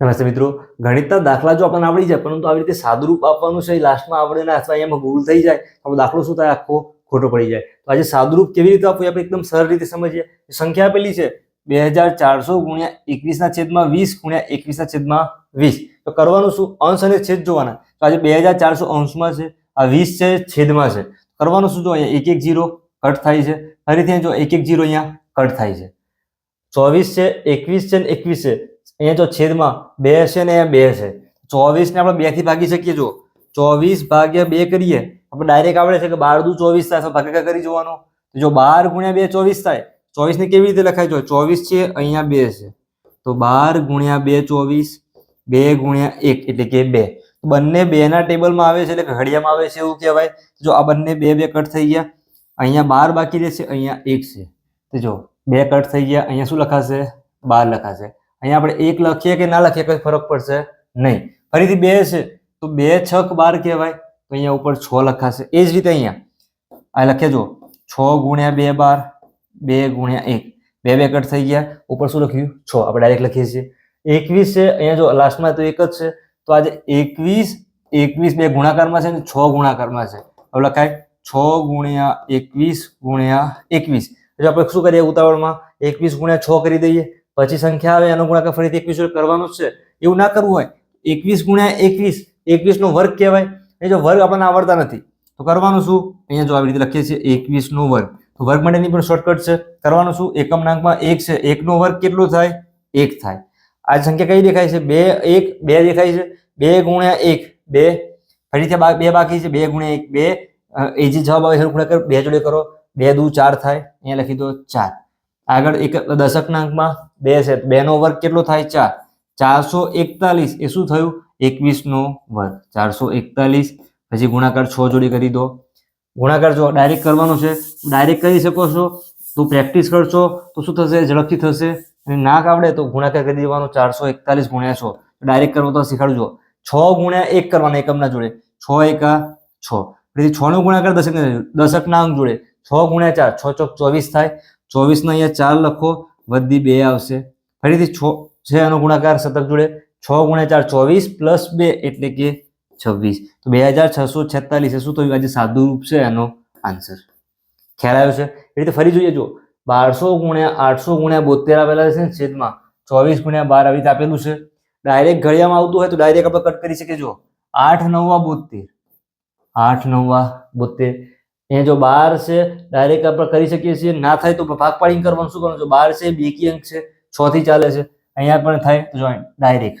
નમસ્તે મિત્રો. ગણિતના દાખલા જો આપણને આવડી જાય, પરંતુ આવી રીતે સાદુરૂપ આપવાનું છે લાસ્ટમાં આવડે ના, અથવા એમાં ભૂલ થઈ જાય, તો દાખલો શું થાય? આખો ખોટો પડી જાય. તો આજે સાદુરૂપ કેવી રીતે આપવું આપણે એકદમ સરળ રીતે સમજીએ. સંખ્યા આપેલી છે બે હજાર ચારસો ગુણ્યા એકવીસના છેદમાં વીસ ગુણ્યા એકવીસના છેદમાં વીસ. તો કરવાનું શું? અંશ અને છેદ જોવાના. તો આજે બે હજાર ચારસો અંશમાં છે, આ વીસ છે, છેદમાં છે. કરવાનું શું જો અહીંયા એક એક જીરો કટ થાય છે? ફરીથી જો એક એક જીરો અહીંયા કટ થાય છે. ચોવીસ છે, એકવીસ છે ને એકવીસ છે. અહીંયા જો છેદમાં બે છે ને અહીંયા બે છે. ચોવીસ ને આપણે બેથી ભાગી શકીએ જો ચોવીસ ભાગ્યા બે કરીએ, આપણે ડાયરેક્ટ આવડે છે કે બાર દુ ચોવીસ થાય ભાગાકાર કરી જોવાનો. જો બાર ગુણ્યા બે ચોવીસ થાય ચોવીસ ને કેવી રીતે લખાય? જો ચોવીસ છે, અહીંયા બે છે. તો બાર ગુણ્યા બે ચોવીસ, બે ગુણ્યા એક, એટલે કે બે. બંને બે ના ટેબલમાં આવે છે, એટલે ઘડિયામાં આવે છે એવું કહેવાય. જો આ બંને બે બે કટ થઈ ગયા, અહીંયા બાર બાકી રહેશે, અહીંયા એક છે. તો જો બે કટ થઈ ગયા, અહીંયા શું લખાશે? બાર લખાશે. અહીંયા આપણે એક લખીએ કે ના લખીએ કઈ ફરક પડશે? નહીં. ફરીથી બે છે. તો બે છક બાર કહેવાય. તો અહીંયા ઉપર છ લખાશે. એ જ રીતે અહીંયા. આ લખીએ જો છ ગુણ્યા બે બાર, બે ગુણ્યા એક. બે બે કટ થઈ ગયા. ઉપર શું લખ્યું? છ. આપણે ડાયરેક્ટ લખીએ છીએ. એકવીસ છે. અહીંયા જો લાસ્ટમાં તો એક જ છે. તો આજે એકવીસ એકવીસ બે ગુણાકારમાં છે ને છ ગુણાકારમાં છે. હવે લખાય. છ ગુણ્યા એકવીસ ગુણ્યા એકવીસ. એટલે આપણે શું કરીએ ઉતાવળમાં? એકવીસ ગુણ્યા છ કરી દઈએ. પછી સંખ્યા આવે, એનો ગુણાકાર ફરીથી એકવીસ વડે કરવાનો છે. એવું ના કરવું હોય. એકવીસ ગુણ્યા એકવીસ એકવીસ નો વર્ગ કહેવાય. એ જો વર્ગ આપણને આવડતા નથી, તો કરવાનું શું? અહીંયા જો આવી રીતે લખીએ છીએ એકવીસ નો વર્ગ. તો વર્ગ માટેની પણ શોર્ટકટ છે. કરવાનું શું? એકમ નાંકમાં એક છે. એકનો વર્ગ કેટલો થાય? એક થાય. આ સંખ્યા કઈ દેખાય છે? બે, એક, બે દેખાય છે. બે ગુણ્યા એક, બે. ફરીથી બા- બાકી છે. બે ગુણ્યા એક, બે. એ જે જવાબ આવે છે ગુણાકાર બે જોડે કરો. બે દુ ચાર થાય. અહીંયા લખી દો ચાર. આગળ એક દશકના અંકમાં બે છે. બેનો વર્ગ કેટલો થાય? ચાર. ચારસો એકતાલીસ. એ શું થયું? એકવીસનો વર્ગ. ચારસો એકતાલીસ. પછી ગુણાકાર છ જોડી કરી દો. ગુણાકાર જો ડાયરેક્ટ કરવાનો છે ડાયરેક્ટ કરી શકો છો. તો પ્રેક્ટિસ કરશો, તો શું થશે? ઝડપથી થશે. અને ના આવડે તો ગુણાકાર કરી દેવાનો ચારસો એકતાલીસ ગુણ્યા છ. ડાયરેક્ટ કરવો તો શીખવાડજો. છ ગુણ્યા એક કરવાના એકમના જોડે. છ એકા છ. પછી છ નો ગુણાકાર દશક દશકના અંક જોડે. છ ગુણ્યા ચાર. છ ચોક ચોવીસ થાય. ચોવીસ ના અહીંયા ચાર લખો, વધી બે આવશે. ફરીથી છ, છે એનો ગુણાકાર શતક જોડે, છ ગુણ્યા ચાર ચોવીસ પ્લસ બે એટલે કે છવ્વીસ. તો બે હજાર છસો છેતાલીસ શું થયું? આજે સાદું રૂપ છે એનો આન્સર ખ્યાલ આવ્યો છે? એ રીતે ફરી જોઈએ જો બારસો ગુણ્યા આઠસો ગુણ્યા બોતેર આપેલા છે ને છેદમાં. ચોવીસ ગુણ્યા બાર આવી આપેલું છે. ડાયરેક્ટ ઘડિયામાં આવતું હોય તો ડાયરેક્ટ આપણે કટ કરી શકીએ જો આઠ નવા બોતેર. આઠ નવા બોતેર. અહીંયા જો બાર છે ડાયરેક્ટ આપણે કરી શકીએ છીએ. ના થાય તો ભાગ પાડીને કરવાનું શું કરવાનું? જો બાર છે બેકી અંક છે, છ થી ચાલે છે. અહીંયા પણ થાય જોઈન્ટ ડાયરેક્ટ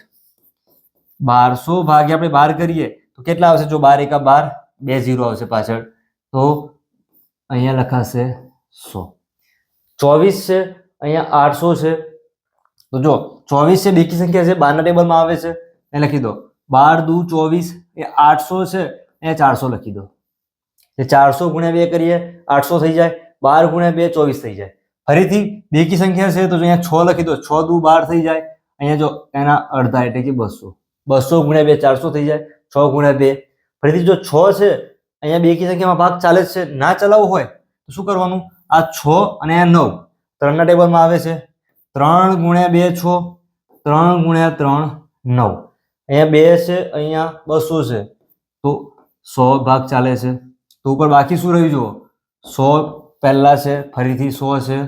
બારસો ભાગ્યા આપણે બાર કરીએ, તો કેટલા આવશે? જો બાર એકા બાર, બે ઝીરો આવશે પાછળ. તો અહીંયા લખાશે સો. ચોવીસ છે, અહીંયા આઠસો છે. તો જો, ચોવીસ છે, બેકી સંખ્યા છે, બારના ટેબલમાં આવે છે. એ લખી દો. બાર દુ ચોવીસ, એ આઠસો છે એ ચારસો લખી દો. ચારસો ગુણ્યા બે કરીએ, આઠસો થઈ જાય, બાર ગુણ્યા બે, ચોવીસ થઈ જાય. ફરીથી બેકી સંખ્યા છે, તો અહીંયા છ લખી દો, છ દુ બાર થઈ જાય, અહીંયા જો એના અડધા એટલે કે બસો. બસો ગુણ્યા બે, ચારસો થઈ જાય, છ ગુણ્યા બે. ફરીથી જો છ છે, અહીંયા બેકી સંખ્યામાં ભાગ ચાલે છે, ના ચલાવવો હોય, તો શું કરવાનું? આ છ અને આ નવ. ત્રણના ટેબલમાં આવે છે, ત્રણ ગુણ્યા બે છ, ત્રણ ગુણ્યા ત્રણ, નવ. અહીંયા બે છે, અહીંયા બસો છે, તો સો ભાગ ચાલે છે. તો ઉપર બાકી શું રહ્યું જુઓ? સો પહેલાં છે, ફરીથી સો છે,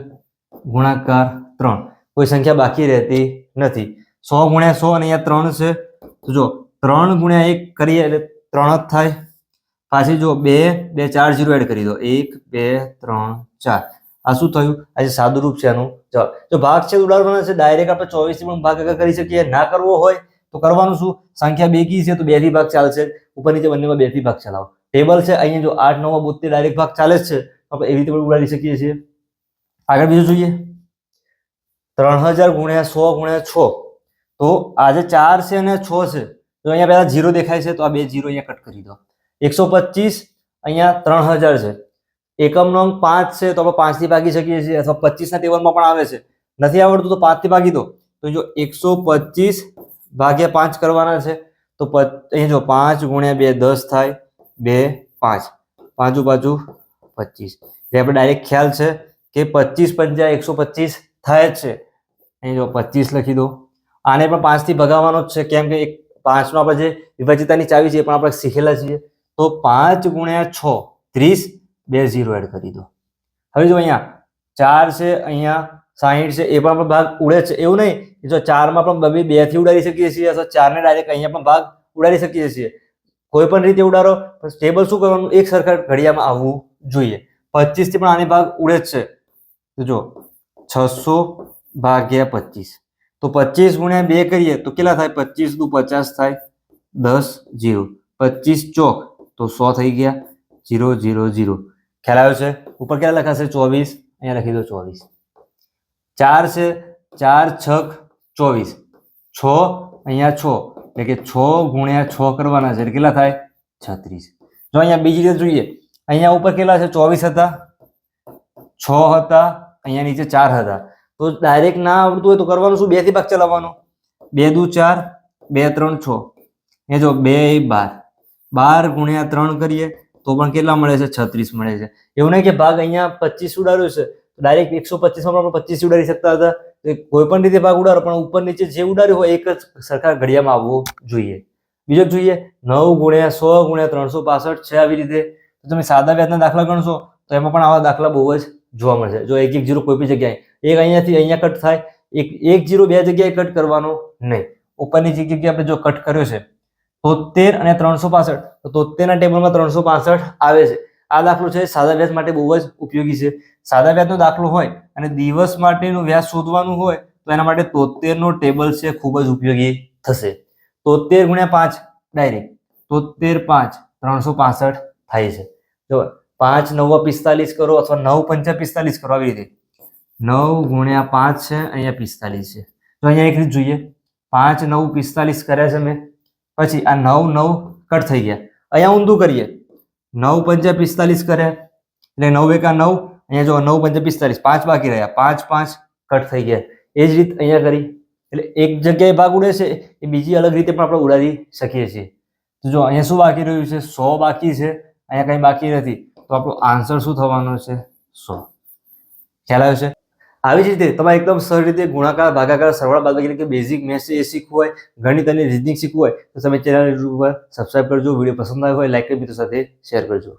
ગુણાકાર ત્રણ. કોઈ સંખ્યા બાકી રહેતી નથી. સો ગુણ્યા સો અને અહીંયા ત્રણ છે. તો જો ત્રણ ગુણ્યા એક કરીએ એટલે ત્રણ જ થાય. પાછી જો બે બે, ચાર, જીરો એડ કરી દો. એક, બે, ત્રણ, ચાર. આ શું થયું? આ જે સાદું રૂપ છે એનું જવાબ. જો ભાગ છે ઉડાડવાનો છે ડાયરેક્ટ આપણે ચોવીસ પણ પણ ભાગાકાર કરી શકીએ, ના કરવો હોય, તો કરવાનું શું? સંખ્યા બેકી છે, તો બેથી ભાગ ચાલશે. ઉપર નીચે બંનેમાં બેથી ભાગ ચલાવો. ટેબલ છે, અહીંયા જો આઠ, નવ, બોતેર ડાયરેક્ટ ભાગ ચાલે છે આપણે એવી રીતે પણ ઉડાડી શકીએ છીએ. આગળ બીજું જોઈએ. ત્રણ હજાર ગુણ્યા સો ગુણ્યા છ. તો આજે ચાર છે અને છ છે. તો અહીંયા પહેલા જીરો દેખાય છે, તો આ બે જીરો અહીંયા કટ કરી દો. એકસો પચીસ, અહીંયા ત્રણ હજાર છે. એકમનો અંક પાંચ છે, તો આપણે પાંચથી ભાગી શકીએ છીએ, અથવા પચીસના ટેબલમાં પણ આવે છે. નથી આવડતું તો પાંચથી ભાગી દો. તો જો એકસો પચીસ ભાગ્યા પાંચ કરવાના છે, તો અહીંયા જો પાંચ ગુણ્યા બે દસ થાય બે, પાંચ. પાંચું બાજુ પચીસ. એટલે આપણે ડાયરેક્ટ ખ્યાલ છે કે પચીસ પંચા એકસો પચીસ થાય જ છે. અહીં જો પચીસ લખી દો. આને પણ પાંચથી ભગાવવાનો જ છે. કેમ કે એક પાંચનો આપણે જે વિભાજિતાની ચાવી છે એ પણ આપણે શીખેલા છીએ. તો પાંચ ગુણ્યા છ, ત્રીસ, બે ઝીરો એડ કરી દો. હવે જો અહીંયા ચાર છે, અહીંયા સાહીઠ છે, એ પણ આપણે ભાગ ઉડે છે. એવું નહીં જો ચારમાં પણ બે બેથી ઉડાડી શકીએ છીએ અથવા ચારને ડાયરેક્ટ અહીંયા પણ ભાગ ઉડાડી શકીએ છીએ. કોઈ પણ રીતે ઉડાડો, પણ સ્ટેબલ શું કરવાનું? એક સરખા ઘડિયામાં આવવું જોઈએ. પચીસથી પણ આની ભાગ ઉડે જ છે. તો જો છસો ભાગ્યા પચીસ. તો પચીસ ગુણ્યા બે કરીએ, તો કેટલા થાય? પચીસ દુ પચાસ થાય દસ જીરો. પચીસ ચોક, તો સો થઈ ગયા જીરો જીરો જીરો. ખ્યાલ આવ્યો છે? ઉપર કેટલા લખાશે? ચોવીસ. અહીંયા લખી દો ચોવીસ. ચાર છે, ચાર છક ચોવીસ. છ, અહીંયા છ. એટલે કે છ ગુણ્યા છ કરવાના છે કેટલા થાય? છત્રીસ. જો અહીંયા બીજી રીતે જોઈએ, અહીંયા ઉપર કેટલા છે? ચોવીસ હતા. છ હતા. અહીંયા નીચે ચાર હતા. તો ડાયરેક્ટ ના આવડતું હોય તો કરવાનું શું? બેથી ભાગ ચલાવવાનો. બે દુ ચાર, બે ત્રણ છ. એ જો બે બાર. બાર ગુણ્યા ત્રણ કરીએ તો પણ કેટલા મળે છે? છત્રીસ મળે છે. એવું નહીં કે ભાગ અહીંયા પચીસ ઉડાડ્યો છે. ડાયરેક્ટ એકસો પચીસમાં પણ પચીસ ઉડાડી શકતા હતા. કોઈ પણ રીતે ભાગ ઉડાડો, પણ ઉપર નીચે જે ઉડાડ્યું હોય એક જ સરખા ઘડિયામાં આવવો જોઈએ. બીજો જોઈએ, નવ ગુણ્યા સો ગુણ્યા ત્રણસો પાસઠ છે આવી રીતે. તમે સાદા વ્યાજના દાખલા ગણશો, તો એમાં પણ આવા દાખલા બહુ જ જોવા મળશે. જો એક એક જીરો કોઈ બી જગ્યાએ, એક અહીંયાથી અહીંયા કટ થાય, એક એક જીરો બે જગ્યાએ કટ કરવાનો નહીં. ઉપરની જે જગ્યાએ આપણે જો કટ કર્યો છે, તોતેર અને ત્રણસો પાસઠ, તો તોતેરના ટેબલમાં ત્રણસો પાસઠ આવે છે. આ દાખલો છે સાદા વ્યાજ માટે બહુ જ ઉપયોગી છે. સાદા વ્યાજનો દાખલો હોય અને દિવસ માટેનું વ્યાજ શોધવાનું હોય તો એના માટે તોતેરનો ટેબલ છે ખૂબ જ ઉપયોગી થશે. તોતેર ગુણ્યા પાંચ, ડાયરેક્ટ તોતેર પાંચ, ત્રણસો પાસઠ થાય છે. જો પાંચ, નવ, પિસ્તાલીસ કરો અથવા નવ, પંચા પિસ્તાલીસ કરો આવી રીતે. નવ ગુણ્યા પાંચ છે, અહીંયા પિસ્તાલીસ છે. તો અહીંયા એક રીત જોઈએ. પાંચ, નવ, પિસ્તાલીસ કર્યા છે મેં. પછી આ નવ નવ કટ થઈ ગયા. અહીંયા ઊંધું કરીએ. નવ પંચે પિસ્તાલીસ કરે. એટલે નવ એકા નવ, અહીંયા જો નવ પંચા પિસ્તાલીસ, પાંચ બાકી રહ્યા. પાંચ પાંચ કટ થઈ ગયા. એ જ રીત અહીંયા કરી. એટલે એક જગ્યાએ ભાગ ઉડે છે, એ બીજી અલગ રીતે પણ આપણે ઉડાડી શકીએ છીએ. તો જો અહીંયા શું બાકી રહ્યું છે? સો બાકી છે. અહીંયા કંઈ બાકી નથી. તો આપણો આન્સર શું થવાનો છે? સો. ખ્યાલ આવ્યો છે? આવી જ રીતે તમારે એકદમ સરળ રીતે ગુણાકાર, ભાગાકાર, સરવાળા, બાદબાકી કે બેઝિક મેથ્સ એ શીખવું હોય, ગણિત અને રીઝનિંગ શીખવું હોય, તો તમે ચેનલ ઉપર સબસ્ક્રાઇબ કરજો, વીડિયો પસંદ આવ્યો હોય લાઈક કરી મિત્રો સાથે શેર કરજો.